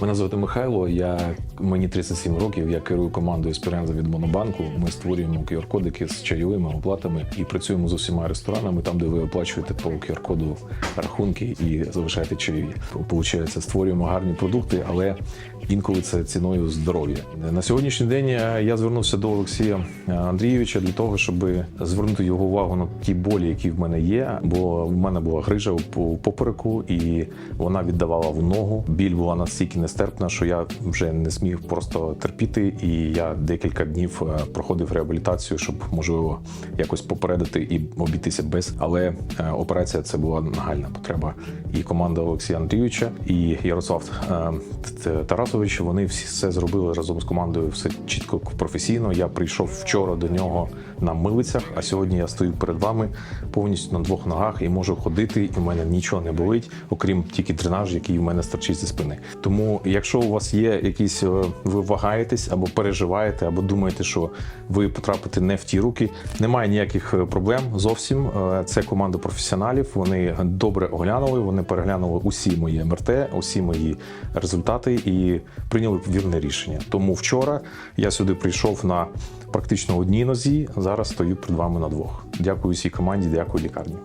Мене звати Михайло. Я мені 37 років. Я керую командою Спіренза від Монобанку. Ми створюємо QR-кодики з чайовими оплатами і працюємо з усіма ресторанами, там де ви оплачуєте по QR-коду рахунки і залишаєте чайові. Получається, створюємо гарні продукти, але інколи це ціною здоров'я. На сьогоднішній день е, я звернувся до Олексія е, Андрійовича для того, щоб звернути його увагу на ті болі, які в мене є. Бо в мене була грижа у попереку, і вона віддавала в ногу. Біль була настільки нестерпна, що я вже не зміг просто терпіти. І я декілька днів е, проходив реабілітацію, щоб можливо якось попередити і обійтися без. Але операція це була нагальна потреба. І команда Олексія Андрійовича і Ярослав е, Тарасович. Вони всі все зробили разом з командою. Все чітко професійно. Я прийшов вчора до нього на милицях, а сьогодні я стою перед вами повністю на двох ногах і можу ходити, і в мене нічого не болить, окрім тільки дренаж, який в мене стерчить зі спини. Тому, якщо у вас є якісь е, ви вагаєтесь або переживаєте, або думаєте, що ви потрапите не в ті руки, немає ніяких е, проблем зовсім. Е, Це команда професіоналів. Вони добре оглянули. Вони переглянули усі мої МРТ, усі мої результати і прийняли вірне рішення. Тому вчора я сюди прийшов на практично одній нозі. Зараз стою перед вами на двох. Дякую всій команді, дякую лікарні.